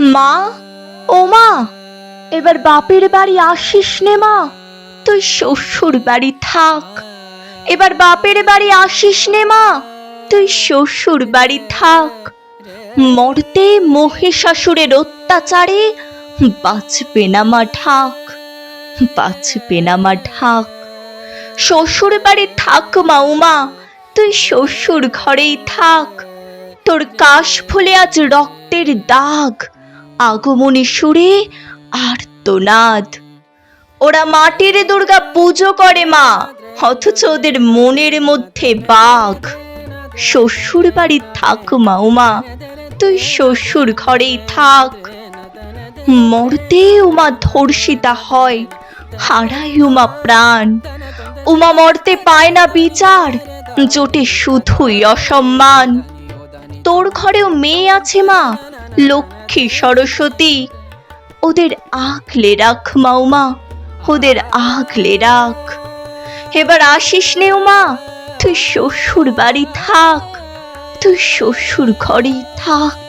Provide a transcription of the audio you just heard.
মা, ও মা, এবার বাপের বাড়ি আসিস নে মা। তুই শ্বশুর বাড়ি থাক। এবার বাপের বাড়ি আসিস নে মা। তুই শ্বশুর বাড়ি থাক। মরতে মহিষাসুরের অত্যাচারে বাঁচবে না মা ঠাক বাঁচবে না মা ঠাক শ্বশুর বাড়ি থাক মা উমা। তুই শ্বশুর ঘরেই থাক। তোর কাশ ফুলে আজ রক্তের দাগ। আগমনী সুরে আর তোনাদ ওরা মাটির দুর্গা পুজো করে মা, অথচ ওদের মনের মধ্যে বাঘ। শ্বশুর বাড়ি থাক মা উমা তুই শ্বশুর ঘরেই থাক। মরতে উমা ধর্ষিতা হয় হারাই উমা প্রাণ। উমা মরতে পায় না বিচার, জোটে শুধুই অসম্মান। তোর ঘরেও মেয়ে আছে মা। লক্ষ্মী, সরস্বতী। ওদের আঁকলে রাখ মাউমা, ওদের আঁকলে রাখ। এবার আসিস নেও মা, তুই শ্বশুর বাড়ি থাক, তুই শ্বশুর ঘরেই থাক।